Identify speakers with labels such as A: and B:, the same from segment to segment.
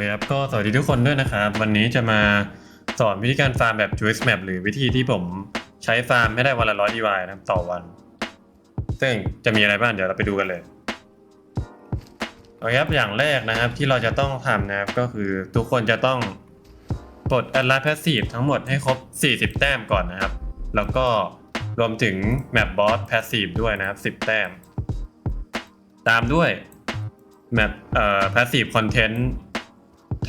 A: เคครับก็สวัสดีทุกคนด้วยนะครับ วันนี้จะมาสอนวิธีการฟาร์มแบบ Juice Map หรือวิธีที่ผมใช้ฟาร์มให้ได้วันละร้อยดีวายนะครับต่อวัน ซึ่งจะมีอะไรบ้างเดี๋ยวเราไปดูกันเลยโอเคครับอย่างแรกนะครับที่เราจะต้องทำนะครับก็คือทุกคนจะต้องกด Atlas Passive ทั้งหมดให้ครบ 40 แต้มก่อนนะครับ แล้วก็รวมถึง Map Boss Passive ด้วยนะครับ 10 แต้ม ตามด้วย Map เอ่อ Passive Content ทั้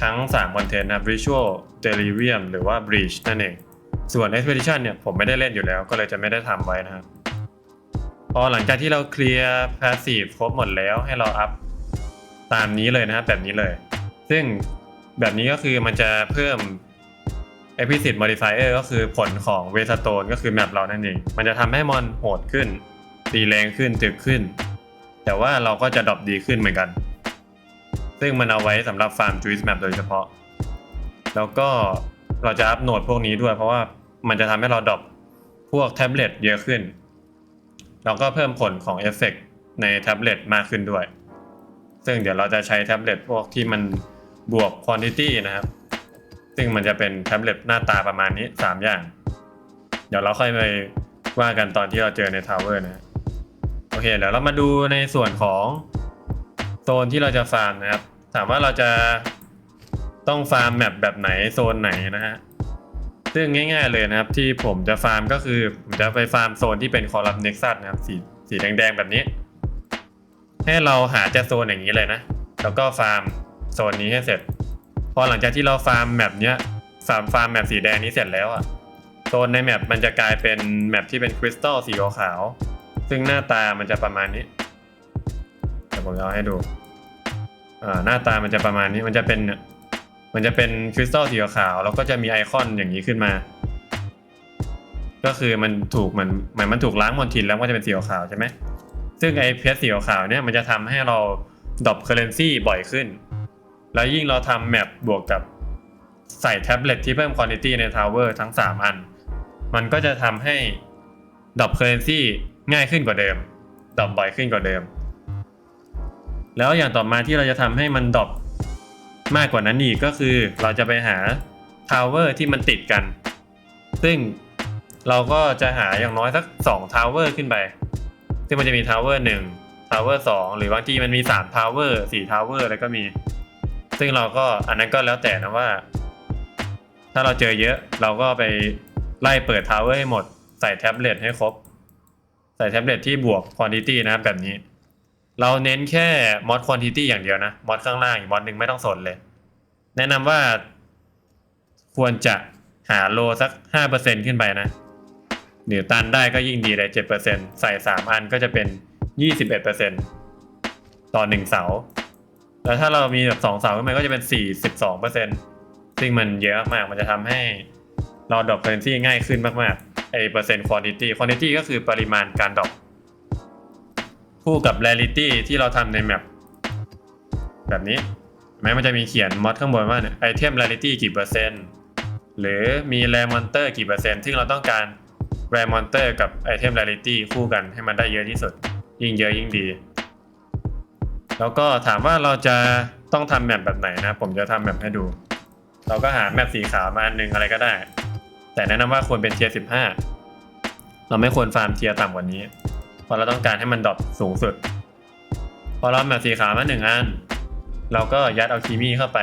A: ทั้ง3 Content นะครับ Visual Delirium หรือว่า Breach นั่นเอง ส่วน Expedition เนี่ยผมไม่ได้เล่นอยู่แล้ว ก็เลยจะไม่ได้ทำไว้นะครับ พอหลังจากที่เราเคลียร์ Passive ครบหมดแล้วให้เราอัพตามนี้เลยนะครับแบบนี้เลย ซึ่งแบบนี้ก็คือมันจะเพิ่ม Explicit Modifier ก็คือผลของ w a y s t o n e ก็คือแมปเรานั่นเอง มันจะทำให้มอนโหดขึ้นตีแรงขึ้นถึกขึ้น แต่ว่าเราก็จะดรอปดีขึ้นเหมือนกัน ซึ่งมันเอาไว้สำหรับฟาร์ม Juice Map โดยเฉพาะ แล้วก็เราจะอัปโหลดพวกนี้ด้วย เพราะว่ามันจะทำให้เราดรอปพวกแท็บเล็ตเยอะขึ้น แล้วก็เพิ่มผลของเอฟเฟกต์ในแท็บเล็ตมากขึ้นด้วย ซึ่งเดี๋ยวเราจะใช้แท็บเล็ตพวกที่มันบวก quantity นะครับ ซึ่งมันจะเป็นแท็บเล็ตหน้าตาประมาณนี้ 3 อย่าง เดี๋ยวเราค่อยไปว่ากันตอนที่เราเจอในทาวเวอร์นะโอเคเดี๋ยวเรามาดูในส่วนของโซนที่เราจะฟาร์มนะครับ ถามว่าเราจะต้องฟาร์มแมปแบบไหนโซนไหนนะฮะซึ่งง่าย ๆเลยนะครับ ที่ผมจะฟาร์มก็คือผมจะไปฟาร์มโซนที่เป็นคอลัมน์เน็กซัสนะครับสีสีแดงๆแบบนี้ ให้เราหาจะโซนอย่างนี้เลยนะ แล้วก็ฟาร์มโซนนี้ให้เสร็จ พอหลังจากที่เราฟาร์มแมปเนี้ยฟาร์มฟาร์มแมปสีแดงนี้เสร็จแล้วอะโซนในแมปมันจะกลายเป็นแมปที่เป็นคริสตัลสีขาวซึ่งหน้าตามันจะประมาณนี้เดี๋ยวผมจะเอาให้ดู หน้าตามันจะประมาณนี้มันจะเป็นมันจะเป็นคริสตัลสีขาวแล้วก็จะมีไอคอนอย่างนี้ขึ้นมา ก็คือมันถูกเหมือนเหมือนมันถูกล้างมลทินแล้วก็จะเป็นสีขาวใช่ไหมซึ่งไอเพชรสีขาวเนี่ยมันจะทำให้เราดรอปเคอร์เรนซีบ่อยขึ้น แล้วยิ่งเราทำแมปบวกกับใส่แท็บเล็ตที่เพิ่มคุณ i t y ในทาวเวอร์ทั้ง 3 อัน มันก็จะทำให้ดรอปเคอร์เรนซีง่ายขึ้นกว่าเดิมดรอปบ่อยขึ้นกว่าเดิม แล้วอย่างต่อมาที่เราจะทำให้มันดรอปมากกว่านั้นอีกก็คือเราจะไปหาทาวเวอร์ที่มันติดกัน ซึ่งเราก็จะหาอย่างน้อยสัก2ทาวเวอร์ขึ้นไป ซึ่งมันจะมีทาวเวอร์หนึ่งทาวเวอร์สองหรือบางทีมันมี3ทาวเวอร์สี่ทาวเวอร์อะไรก็มี ซึ่งเราก็อันนั้นก็แล้วแต่นะว่า ถ้าเราเจอเยอะเราก็ไปไล่เปิดทาวเวอร์ให้หมด ใส่แท็บเล็ตให้ครบ ใส่แท็บเล็ตที่บวกควอนติตี้นะแบบนี้ เราเน้นแค่มอดควอนติตี้อย่างเดียวนะมอดข้างล่างอีกมอดหนึ่งไม่ต้องสนเลย แนะนำว่าควรจะหาโลสัก 5%ขึ้นไปนะหรือตันได้ก็ยิ่งดีเลย 7%ใส่ 3 อันก็จะเป็น 21%ต่อ 1 เสา แล้วถ้าเรามีแบบสองเสาขึ้นมาก็จะเป็น 42เปอร์เซ็นต์ซึ่งมันเยอะมากมันจะทำให้เราดรอปเคอร์เรนซี่ง่ายขึ้นมากๆไอเปอร์เซ็นต์ควอนติตี้ควอนติตี้ก็คือปริมาณการดรอป คู่กับเรลิตี้ที่เราทำในแมปแบบนี้แม้มันจะมีเขียนมอดข้างบนว่าไอเทมเรลิตี้กี่เปอร์เซ็นต์หรือมีแรมอนเตอร์กี่เปอร์เซ็นต์ซึ่งเราต้องการแรมอนเตอร์กับไอเทมเรลิตี้คู่กันให้มันได้เยอะที่สุด ยิ่งเยอะยิ่งดี แล้วก็ถามว่าเราจะต้องทำแมปแบบไหนนะ ผมจะทำแมปให้ดู เราก็หาแมปสีขาวมาอันหนึงอะไรก็ได้ แต่แนะนำว่าควรเป็นเทียร์15เราไม่ควรฟาร์มเทียร์ต่ำกว่านี้ ราะเราต้องการให้มันดรอปสูงสุด พอเราแมปสีขาวมาหนึ่งอัน เราก็ยัดเอาคีมี่เข้าไป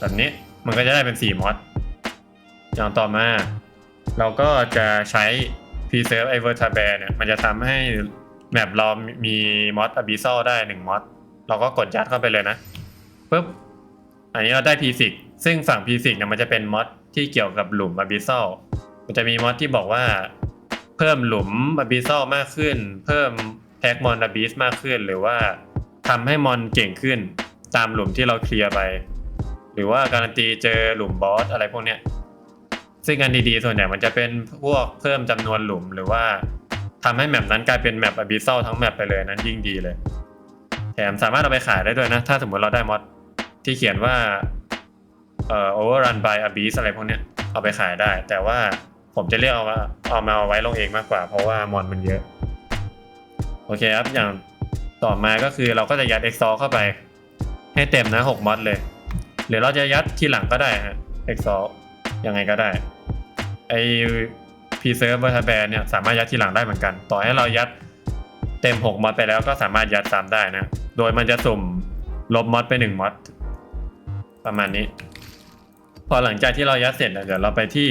A: แบบนี้มันก็จะได้เป็น4มอดอย่างต่อมา เราก็จะใช้ Preserve i v e r t a b e r เนี่ยมันจะทำให้แมปเรามีมอด Abyssal ได้1มอดเราก็กดยัดเข้าไปเลยนะปุ๊บอันนี้เราได้ p ี i ซึ่งฝั่ง p ี i เนี่ยมันจะเป็นมอดที่เกี่ยวกับหลุม Abyssal มันจะมีมอดที่บอกว่า เพิ่มหลุม Abyssal มากขึ้น เพิ่มแพ็กมอน Abyss มากขึ้น หรือว่าทำให้มอนเก่งขึ้น ตามหลุมที่เราเคลียร์ไป หรือว่าการันตีเจอหลุมบอสอะไรพวกเนี้ยซึ่งอันดีๆส่วนใหญ่มันจะเป็นพวกเพิ่มจำนวนหลุมหรือว่าทำให้แมปนั้นกลายเป็นแมปอบิซัลทั้งแมปไปเลยนั้นยิ่งดีเลย แถมสามารถเอาไปขายได้ด้วยนะ ถ้าสมมติเราได้มอดที่เขียนว่าเอ่อ overrun by abyss อะไรพวกเนี้ยเอาไปขายได้ แต่ว่า ผมจะเรียกเอามาเอามาเอาไว้ลงเองมากกว่า เพราะว่ามอนมันเยอะ โอเคครับ อย่างต่อมาก็คือเราก็จะยัด exhaust เข้าไป ให้เต็มนะ6มอดเลย หรือเราจะยัดทีหลังก็ได้ฮะ Excel ยังไงก็ได้ ไอ Preserve v e r t a b a n เนี่ยสามารถยัดทีหลังได้เหมือนกัน ต่อให้เรายัดเต็ม 6มอดไปแล้วก็สามารถยัดซ้ำได้นะ โดยมันจะสุ่มลบมอดไป1มอดประมาณนี้ พอหลังจากที่เรายัดเสร็จเดี๋ยวเราไปที่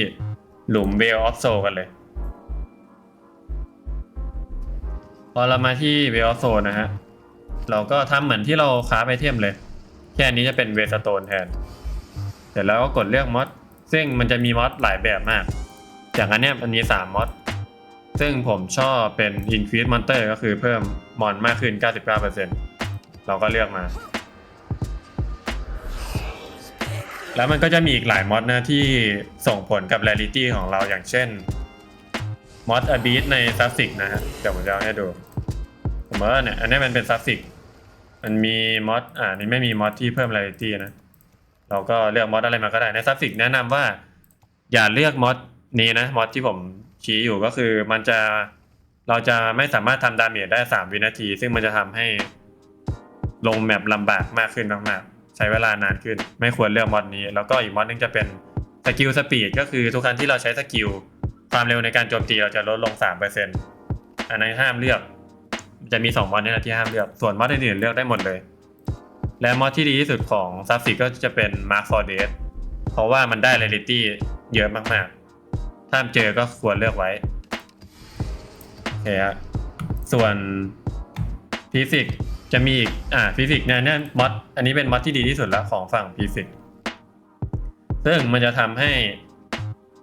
A: หลุม Veil of Soul กันเลย พอเรามาที่ Veil of Soul นะฮะ เราก็ทำเหมือนที่เราค้าไปเทมเลย แค่นี้จะเป็นเวสโตนแทน เสร็จแล้วก็กดเลือกมอดซึ่งมันจะมีมอดหลายแบบมาก จากอันเนี้ยมันมี3มอดซึ่งผมชอบเป็น Increase Monster ก็คือเพิ่มมอนมากขึ้น 99%เราก็เลือกมา แล้วมันก็จะมีอีกหลายมอดนะที่ส่งผลกับ Rarity ของเราอย่างเช่นมอด a b e a t ใน s u f f i x นะฮะเดี๋ยวผมจะเอาให้ดูผมว่าเนี่ยอันนี้มันเป็น s u f f i x มันมีมอดอ่านี่ไม่มีมอดที่เพิ่ม Rarity นะเราก็เลือกมอดอะไรมาก็ได้ใน s u f f i x แนะนำว่า อย่าเลือกมอดนี้นะมอดที่ผมชี้อยู่ก็คือมันจะเราจะไม่สามารถทำดาเมจได้ 3 วินาที ซึ่งมันจะทำให้ลงแมปลำบากมากขึ้นมากๆ ช้เวลานานขึ้น ไม่ควรเลือกมอดนี้ แล้วก็อีกมอดนึงจะเป็นสกิลสปีดก็คือทุกครั้งที่เราใช้สกิลความเร็วในการโจมตีเราจะลดลง 3%อันนั้นห้ามเลือก จะมี 2 มอดนี่แหละที่ห้ามเลือก ส่วนมอดอื่นๆเลือกได้หมดเลย และมอดที่ดีที่สุดของซับซิก็จะเป็น Mark for Death เพราะว่ามันได้ Rarity เยอะมากๆ ถ้าเจอก็ควรเลือกไว้โอเคฮะส่วนฟิสิก จะมีอีกอ่าฟิสิกเนี่ยเนี่ยมอดอันนี้เป็นมอดที่ดีที่สุดแล้วของฝั่งฟิสิกซึ่งมันจะทำให้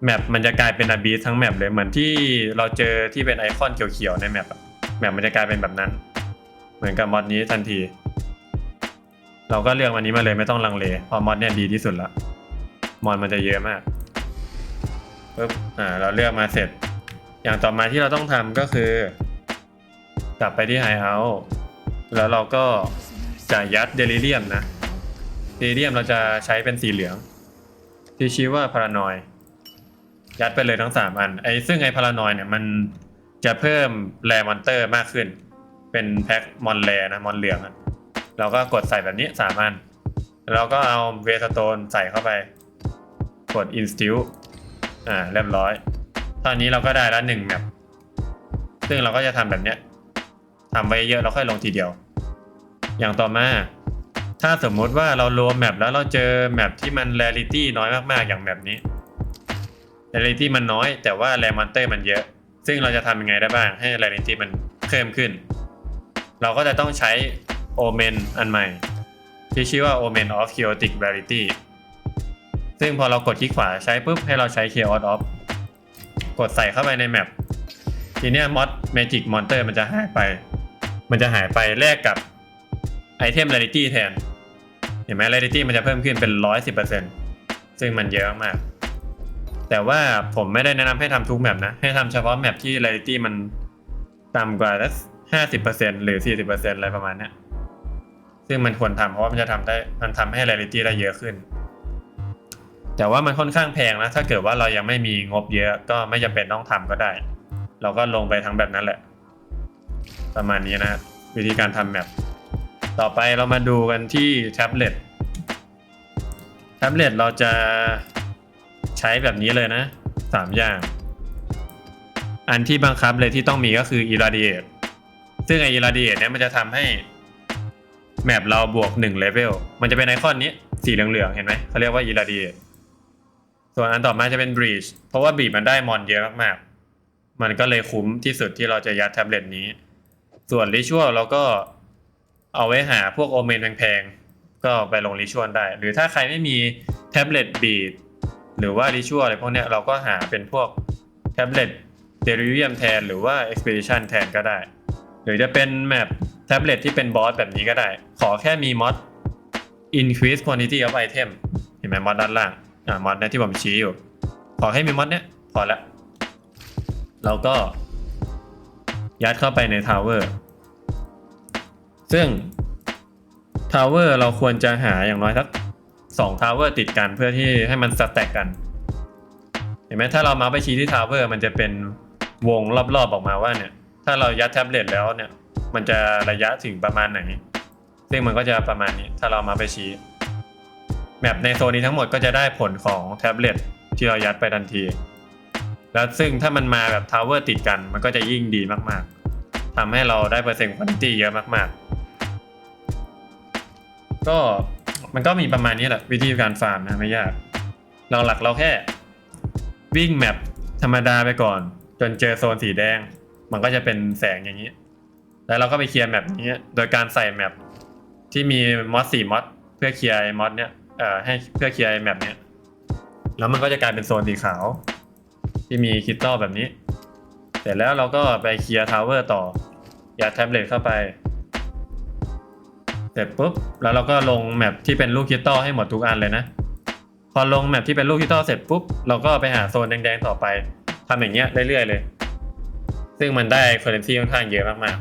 A: แมปมันจะกลายเป็นอาบีทั้งแมปเลยเหมือนที่เราเจอที่เป็นไอคอนเขียวๆในแมปอะแมปมันจะกลายเป็นแบบนั้น เหมือนกับมอดนี้ทันที เราก็เลือกวันนี้มาเลยไม่ต้องลังเลเพราะมอดเนี่ยดีที่สุดละมอดมันจะเยอะมากปุ๊บอ่าเราเลือกมาเสร็จ อย่างต่อมาที่เราต้องทำก็คือกลับไปที่ไฮเอาท์ แล้วเราก็จะยัดเดลิเรียมนะ เดลิเรียมเราจะใช้เป็นสีเหลือง ที่ชื่อว่าพารานอยยัดไปเลยทั้ง 3 อัน ไอ้ซึ่งไอ้พารานอยเนี่ยมันจะเพิ่มแรมอนเตอร์มากขึ้น เป็นแพ็คมอนแรนะมอนเหลืองเราก็กดใส่แบบนี้3อันแล้วเราก็เอาเวสโตนใส่เข้าไป กด instill อ่าเรียบร้อย ตอนนี้เราก็ได้แล้วหนึ่งแมปซึ่งเราก็จะทำแบบเนี้ย ทำไว้เยอะเราค่อยลงทีเดียว อย่างต่อมา ถ้าสมมุติว่าเรารวมแมปแล้วเราเจอแมปที่มัน rarity น้อยมากๆอย่างแบบนี้ rarity มันน้อย แต่ว่า rare monster มันเยอะ ซึ่งเราจะทำยังไงได้บ้างให้ rarity มันเพิ่มขึ้น เราก็จะต้องใช้ omen อันใหม่ ที่ชื่อว่า omen of chaotic rarity ซึ่งพอเรากดคลิกขวาใช้ปุ๊บให้เราใช้ chaos of กดใส่เข้าไปในแมปทีเนี้ยมอดเมจิกมอนเตอร์มันจะหายไป มันจะหายไปแลกกับไอเทม rarity แทน เห็นไหม rarity มันจะเพิ่มขึ้นเป็น 110%ซึ่งมันเยอะมาก แต่ว่าผมไม่ได้แนะนำให้ทำทุกแมปนะ ให้ทำเฉพาะแมปที่ rarity มันต่ำกว่าห้าสิบเปอร์เซ็นหรือสี่สิบเปอร์เซ็นอะไรประมาณเนี้ยซึ่งมันควรทำเพราะว่ามันจะทำได้มันทำให้ rarity ได้เยอะขึ้น แต่ว่ามันค่อนข้างแพงนะ ถ้าเกิดว่าเรายังไม่มีงบเยอะก็ไม่จำเป็นต้องทำก็ได้ เราก็ลงไปทั้งแบบนั้นแหละ ประมาณนี้นะวิธีการทำแมปต่อไปเรามาดูกันที่แท็บเล็ตแท็บเล็ตเราจะใช้แบบนี้เลยนะสามอย่าง อันที่บังคับเลยที่ต้องมีก็คือ irradiate ซึ่งไอ irradiate เนี่ยมันจะทำให้แมปเราบวก1 level มันจะเป็นไอคอนนี้สีเหลืองๆ เห็นไหมเขาเรียกว่า irradiate ส่วนอันต่อมาจะเป็น breach เพราะว่า breach มันได้มอนเยอะมากๆ มันก็เลยคุ้มที่สุดที่เราจะยัดแท็บเล็ตนี้ ส่วน ritual เราก็เอาไว้หาพวกโอเมนแพงๆ ก็ไปลง ritual ได้ หรือถ้าใครไม่มีแท็บเล็ต beat หรือว่า ritual อะไรพวกเนี้ยเราก็หาเป็นพวกแท็บเล็ต delirium แทน หรือว่า expedition แทนก็ได้ หรือจะเป็นแมปแท็บเล็ตที่เป็นบอสแบบนี้ก็ได้ ขอแค่มีมอด increase quantity of item เห็นไหมมอดด้านล่างอ่ามอดเนี่ยที่ผมชี้อยู่ ขอให้มีมอดเนี้ยพอละเราก็ ยัดเข้าไปในทาวเวอร์ซึ่งทาวเวอร์เราควรจะหาอย่างน้อยสักสองทาวเวอร์ติดกันเพื่อที่ให้มันสแต็กกัน เห็นไหมถ้าเรามาไปชี้ที่ทาวเวอร์มันจะเป็นวงรอบๆออกมาว่าเนี่ย ถ้าเรายัดแท็บเล็ตแล้วเนี่ย มันจะระยะถึงประมาณไหน ซึ่งมันก็จะประมาณนี้ ถ้าเรามาไปชี้แมปในโซนนี้ทั้งหมดก็จะได้ผลของแท็บเล็ตที่เรายัดไปทันที แล้วซึ่งถ้ามันมาแบบทาวเวอร์ติดกันมันก็จะยิ่งดีมากๆทำให้เราได้เปอร์เซ็นต์คุณภาพเยอะมากๆ ก็มันก็มีประมาณนี้แหละวิธีการฟาร์มนะไม่ยาก เราหลักเราแค่ วิ่งแมปธรรมดาไปก่อน จนเจอโซนสีแดง มันก็จะเป็นแสงอย่างนี้ แล้วเราก็ไปเคลียร์แมปนี้โดยการใส่แมปที่มีมอสสี่มอสเพื่อเคลียร์ไอ้มอสเนี้ยเอ่อให้เพื่อเคลียร์ไอแมปเนี้ยแล้วมันก็จะกลายเป็นโซนสีขาว ที่มีคริสตัลแบบนี้ เสร็จแล้วเราก็ไปเคลียร์ทาวเวอร์ต่อ ยัดแท็บเล็ตเข้าไป เสร็จปุ๊บ แล้วเราก็ลงแมปที่เป็นลูกคริสตัลให้หมดทุกอันเลยนะ พอลงแมปที่เป็นลูกคริสตัลเสร็จปุ๊บ เราก็ไปหาโซนแดงๆต่อไปทำอย่างเงี้ยเรื่อยๆเลย ซึ่งมันได้เคอร์เรนซีค่อนข้างเยอะมาก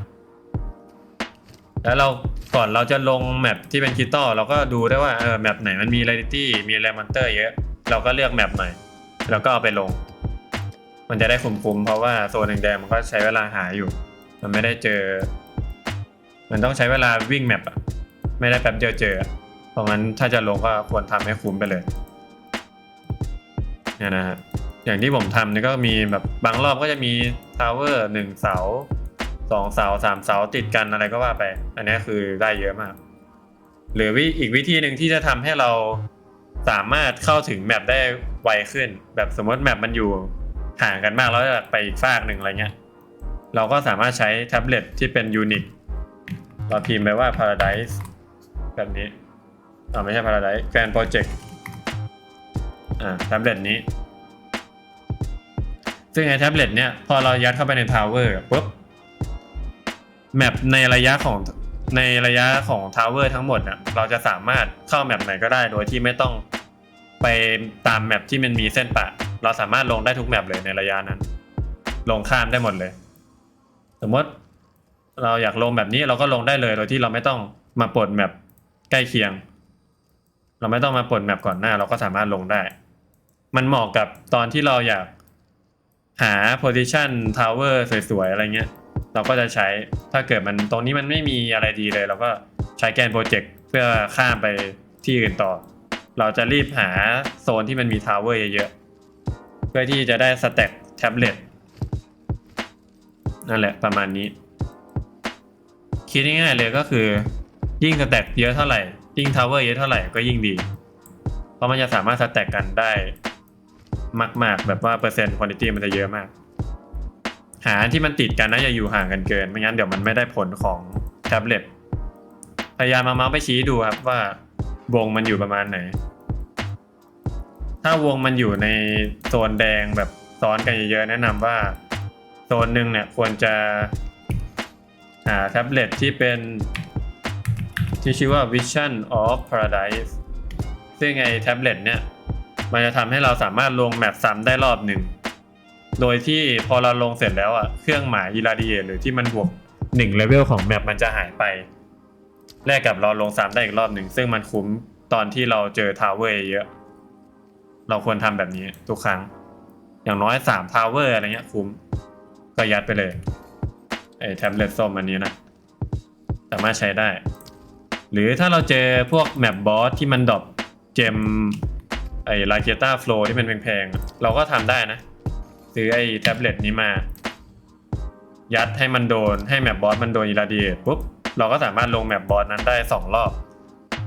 A: ๆ แล้วเราก่อนเราจะลงแมปที่เป็นคริสตัลเราก็ดูได้ว่าเออแมปไหนมันมีเรดิตี้มีแรมอนเตอร์เยอะ เราก็เลือกแมปใหม่แล้วก็เอาไปลง มันจะได้คุ้มๆเพราะว่าโซนแดงๆมันก็ใช้เวลาหาอยู่ มันไม่ได้เจอ มันต้องใช้เวลาวิ่งแมปอะไม่ได้แป๊บเดียวเจอเพราะงั้นถ้าจะลงก็ควรทำให้คุ้มไปเลยเนี่ยนะฮะอย่างที่ผมทำนี่ก็มีแบบบางรอบก็จะมีทาวเวอร์หนึ่งเสาสองเสาสามเสาติดกันอะไรก็ว่าไป อันนี้คือได้เยอะมาก หรือวิอีกวิธีหนึ่งที่จะทำให้เราสามารถเข้าถึงแมปได้ไวขึ้น แบบสมมติแมปมันอยู่ ห่างกันมากแล้วอยากไปอีกฟากหนึ่งอะไรเงี้ย เราก็สามารถใช้แท็บเล็ตที่เป็นยูนิคเราพิมพ์ไปว่า Paradise แบบนี้อ่าไม่ใช่ Paradise Grand Project อ่าแท็บเล็ตนี้ ซึ่งไอ้แท็บเล็ตเนี้ยพอเรายัดเข้าไปในทาวเวอร์ปุ๊บแมปในระยะของในระยะของทาวเวอร์ทั้งหมดอะเราจะสามารถเข้าแมปไหนก็ได้โดยที่ไม่ต้องไปตามแมปที่มันมีเส้นปะ เราสามารถลงได้ทุกแมปเลยในระยะนั้น ลงข้ามได้หมดเลย สมมติเราอยากลงแบบนี้เราก็ลงได้เลยโดยที่เราไม่ต้องมาปลดแมปใกล้เคียง เราไม่ต้องมาปลดแมปก่อนหน้า เราก็สามารถลงได้ มันเหมาะกับตอนที่เราอยากหา position tower สวยๆ อะไรเงี้ย เราก็จะใช้ ถ้าเกิดมันตรงนี้มันไม่มีอะไรดีเลย เราก็ใช้แกนโปรเจกต์เพื่อข้ามไปที่อื่นต่อ เราจะรีบหาโซนที่มันมีทาวเวอร์เยอะๆ พื่อที่จะได้สแต็กแท็บเล็ตนั่นแหละประมาณนี้ คิดง่ายๆเลยก็คือ ยิ่งสแต็กเยอะเท่าไหร่ ยิ่งทาวเวอร์เยอะเท่าไหร่ก็ยิ่งดี เพราะมันจะสามารถสแต็กกันได้มาก ๆ แบบว่าเปอร์เซ็นต์คุณภาพมันจะเยอะมาก หาที่มันติดกันนะอย่าอยู่ห่างกันเกิน ไม่งั้นเดี๋ยวมันไม่ได้ผลของแท็บเล็ตพยายามมาเมาส์ไปชี้ดูครับว่าวงมันอยู่ประมาณไหน ถ้าวงมันอยู่ในโซนแดงแบบซ้อนกันเยอะๆแนะนำว่า โซนหนึ่งเนี่ยควรจะหาแท็บเล็ตที่เป็นที่ชื่อว่า Vision of Paradise ซึ่งไอแท็บเล็ตเนี่ยมันจะทำให้เราสามารถลงแมปซ้ำได้รอบหนึ่ง โดยที่พอเราลงเสร็จแล้วอะเครื่องหมาย irradiate หรือที่มันบวก1เลเวลของแมปมันจะหายไป แลกกับเราลงซ้ำได้อีกรอบหนึ่ง ซึ่งมันคุ้มตอนที่เราเจอทาวเวอร์เยอะ เราควรทำแบบนี้ทุกครั้ง อย่างน้อย3ทาวเวอร์อะไรเงี้ยคุ้ม ก็ยัดไปเลยไอ้แท็บเล็ตส้มอันนี้นะ สามารถใช้ได้ หรือถ้าเราเจอพวกแมปบอสที่มันดรอปเจมไอ้ลาเกต้าโฟลที่มันแพงๆ เราก็ทำได้นะ ซื้อไอ้แท็บเล็ตนี้มา ยัดให้มันโดนให้แมปบอสมันโดนอิราดีปุ๊บ เราก็สามารถลงแมปบอสนั้นได้ 2 รอบ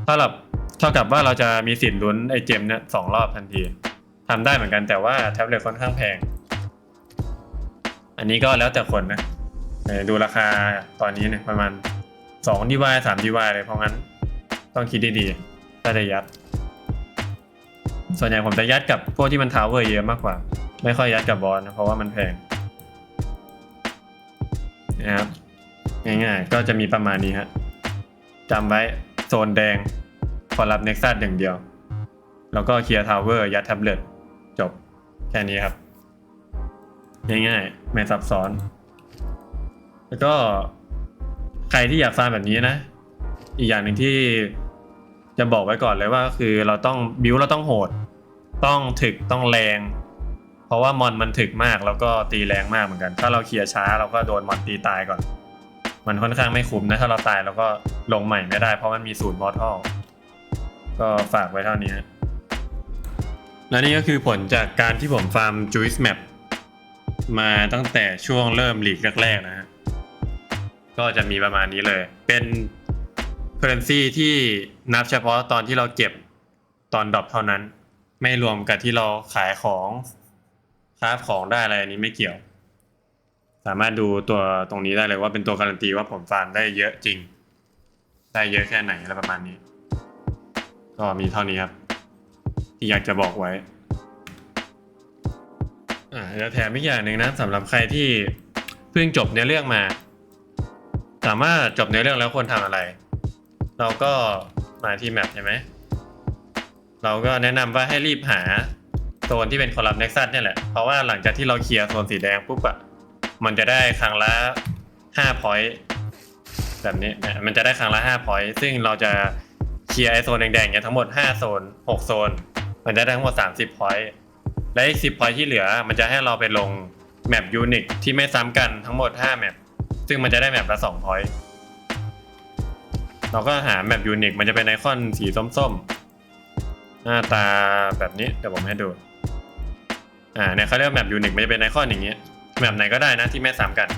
A: เท่ากับ เท่ากับว่าเราจะมีสิทธิ์ลุ้นไอเจมเนี่ยสองรอบทันทีทำได้เหมือนกันแต่ว่าแท็บเล็ตค่อนข้างแพง อันนี้ก็แล้วแต่คนนะดูราคาตอนนี้เนี่ยประมาณ2ดีวาย3ดีวายเลยเพราะงั้น ต้องคิดดีๆถ้าจะยัด ส่วนใหญ่ผมจะยัดกับพวกที่มันทาวเวอร์เยอะมากกว่า ไม่ค่อยยัดกับบอสนะเพราะว่ามันแพงนะครับง่ายๆ ก็จะมีประมาณนี้ฮะจำไว้โซนแดง ขอรับเน็กซัสอย่างเดียว แล้วก็เคลียร์ทาวเวอร์ยัดแท็บเล็ตจบแค่นี้ครับ ง่ายๆ ไม่ซับซ้อน แล้วก็ใครที่อยากฟาร์มแบบนี้นะ อีกอย่างหนึ่งที่จะบอกไว้ก่อนเลยว่า คือเราต้องบิวเราต้องโหด ต้องถึกต้องแรง เพราะว่ามอนมันถึกมากแล้วก็ตีแรงมากเหมือนกัน ถ้าเราเคลียร์ช้าเราก็โดนมอนตีตายก่อน มันค่อนข้างไม่คุ้มนะถ้าเราตายเราก็ลงใหม่ไม่ได้เพราะมันมีศูนย์มอทัล ก็ฝากไว้เท่านี้และนี่ก็คือผลจากการที่ผมฟาร์ม Juice Map มาตั้งแต่ช่วงเริ่มหลีกแรกๆนะฮะ ก็จะมีประมาณนี้เลย เป็น currency ที่นับเฉพาะตอนที่เราเก็บตอนดรอปเท่านั้น ไม่รวมกับที่เราขายของคราฟของได้อะไรอันนี้ไม่เกี่ยว สามารถดูตัวตรงนี้ได้เลยว่าเป็นตัวการันตีว่าผมฟาร์มได้เยอะจริง ได้เยอะแค่ไหนอะไรประมาณนี้ ก็มีเท่านี้ครับ ที่อยากจะบอกไว้อ่าแล้วแถมอีกอย่างหนึ่งนะสำหรับใครที่เพิ่งจบเนื้อเรื่องมา สามารถจบเนื้อเรื่องแล้วควรทำอะไร เราก็มาที่แมปใช่ไหมเราก็แนะนำว่าให้รีบหาโซนที่เป็นคอลัมน์เน็กซัสเนี่ยแหละ เพราะว่าหลังจากที่เราเคลียร์โซนสีแดงปุ๊บอะมันจะได้ครั้งละ5 point แบบนี้นะมันจะได้ครั้งละ5 point ซึ่งเราจะ เคลียร์ไอโซนแดงๆเนี่ยทั้งหมด 5 โซน 6 โซน มันจะได้ทั้งหมด 30 point และอีก 10 point ที่เหลือ มันจะให้เราไปลงแมปยูนิคที่ไม่ซ้ำกันทั้งหมด 5 แมป ซึ่งมันจะได้แมปละ2 point เราก็หาแมปยูนิค มันจะเป็นไอคอนสีส้มๆ หน้าตาแบบนี้ เดี๋ยวผมให้ดู อ่าเนี่ยเขาเรียกแมปยูนิค มันจะเป็นไอคอนอย่างนี้ย แมปไหนก็ได้นะที่ไม่ซ้ำกัน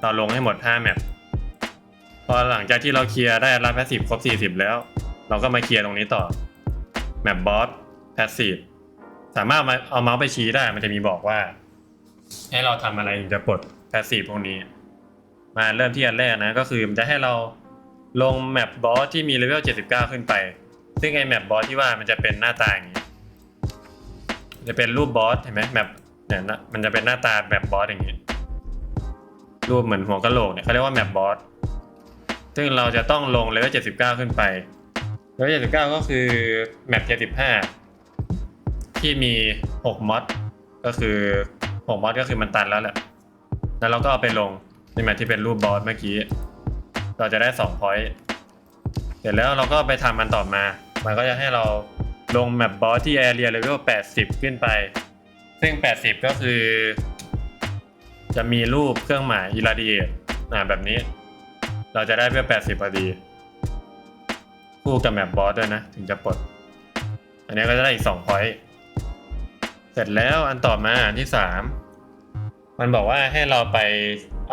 A: เราลงให้หมด 5 แมป พอหลังจากที่เราเคลียร์ได้รับแพสซีฟครบ 40 แล้ว เราก็มาเคลียร์ตรงนี้ต่อแมปบอสแพสซีฟสามารถเอามาเอาเมาส์ไปชี้ได้ มันจะมีบอกว่า ให้เราทำอะไรถึงจะปลดแพสซีฟพวกนี้ มาเริ่มที่อันแรกนะ ก็คือมันจะให้เราลงแมปบอสที่มีเลเวล 79 ขึ้นไป ซึ่งไอแมปบอสที่ว่ามันจะเป็นหน้าตาอย่างนี้ จะเป็นรูปบอสเห็นไหมแมปเนี่ยนะมันจะเป็นหน้าตาแบบบอสอย่างนี้ รูปเหมือนหัวกะโหลกเนี่ยเขาเรียกว่าแมปบอส ซึ่งเราจะต้องลงเลเวล79 ขึ้นไปเลเวล79 ก็คือแมป75 ที่มี 6มอดก็คือ6มอดก็คือมันตันแล้วแหละ แล้วเราก็เอาไปลงในแมปที่เป็นรูปบอสเมื่อกี้ เราจะได้2 point เสร็จแล้วเราก็ไปทำมันต่อมา มันก็จะให้เราลงแมปบอสที่ area level 80 ขึ้นไป ซึ่ง 80 ก็คือ จะมีรูปเครื่องหมาย irradiate อ่าแบบนี้ เราจะได้เพื่อ80พอดี คู่กับแมปบอสด้วยนะ ถึงจะปลด อันนี้ก็จะได้อีก2 point เสร็จแล้วอันต่อมาอันที่ 3 มันบอกว่าให้เราไป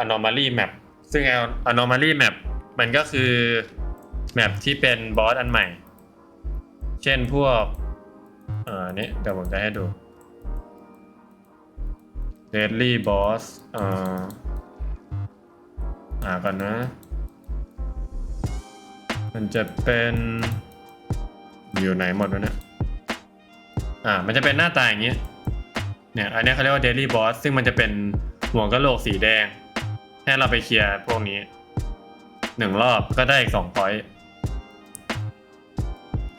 A: anomaly map ซึ่ง anomaly map มันก็คือแมปที่เป็นบอสอันใหม่ เช่นพวกเอ่อนี่เดี๋ยวผมจะให้ดู deadly boss เอ่ออ่าก่อนนะ มันจะเป็นอยู่ไหนหมดวะเนี่ยอ่า มันจะเป็นหน้าตาอย่างนี้ เนี่ย อันนี้เขาเรียกว่า daily boss ซึ่งมันจะเป็นหัวกะโหลกสีแดง ให้เราไปเคลียร์พวกนี้หนึ่งรอบก็ได้อีกสองพอยต์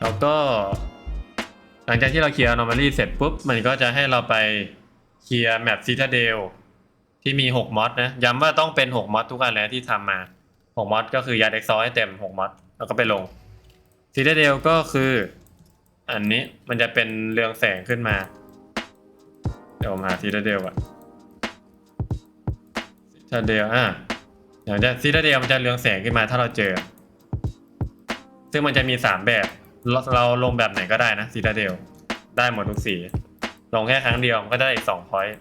A: แล้วก็ หลังจากที่เราเคลียร์ anomaly เสร็จปุ๊บ มันก็จะให้เราไปเคลียร์แมป citadel ที่มี6มอดนะ ย้ำว่าต้องเป็น6มอดทุกอันแล้วที่ทำมา6มอดก็คือยัด exhaust ให้เต็ม6มอด แล้วก็ไปลง citadel ก็คือ อันนี้มันจะเป็นเรืองแสงขึ้นมา เดี๋ยวผมหา citadel อะ citadel อะเดี๋ยวจะ citadel มันจะเรืองแสงขึ้นมาถ้าเราเจอ ซึ่งมันจะมี3แบบ เราลงแบบไหนก็ได้นะ citadel ได้หมดทุกสีลงแค่ครั้งเดียวก็ได้อีก2 point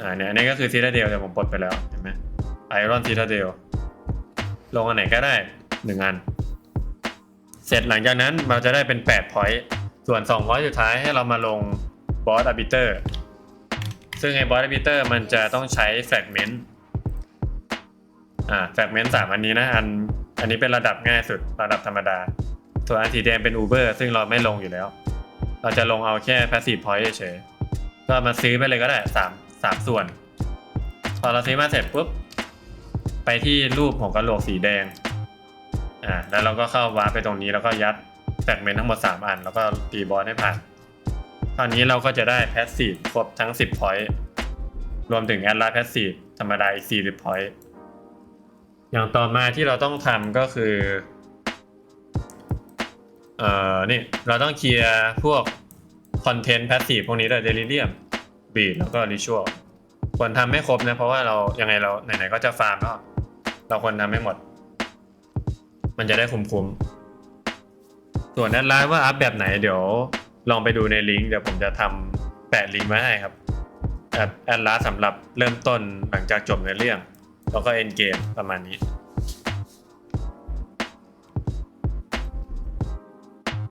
A: อ่าเนี่ยอันนี้ก็คือ citadel แต่ผมปลดไปแล้วเห็นไหม iron citadel ลงอันไหนก็ได้ 1อัน เสร็จหลังจากนั้นเราจะได้เป็น8 point ส่วน 2 point สุดท้ายให้เรามาลง boss arbiter ซึ่งไอ้ boss arbiter มันจะต้องใช้ fragment อ่า fragment 3อันนี้นะอันอันนี้เป็นระดับง่ายสุดระดับธรรมดา ส่วนอันสีแดงเป็น uber ซึ่งเราไม่ลงอยู่แล้ว เราจะลงเอาแค่ passive point เฉยๆก็มาซื้อไปเลยก็ได้3 3ส่วน พอเราซื้อมาเสร็จปุ๊บ ไปที่รูปของกระโหลกสีแดง อ่าแล้วเราก็เข้าวาร์ปไปตรงนี้แล้วก็ยัดแฟกเมนต์ทั้งหมด 3 อัน แล้วก็ตีบอสให้ผ่านคราวนี้เราก็จะได้แพสซีฟครบทั้ง 10 point รวมถึงแอดลาแพสซีฟธรรมดาอีก40 point อย่างต่อมาที่เราต้องทำก็คือเอ่อนี่เราต้องเคลียร์พวกคอนเทนต์แพสซีฟพวกนี้ด้วยเดลิเรียมบีดแล้วก็ริชัวควรทำให้ครบนะเพราะว่าเรายังไงเราไหนๆก็จะฟาร์มแล้วเราควรทำให้หมด มันจะได้คุ้มๆ ส่วนแอดไลน์ว่าอัพแบบไหนเดี๋ยวลองไปดูในลิงก์เดี๋ยวผมจะทำแปะลิงก์ไว้ให้ครับแอดแอดไลน์สำหรับเริ่มต้นหลังจากจบในเรื่อง แล้วก็เอ็นเกมประมาณนี้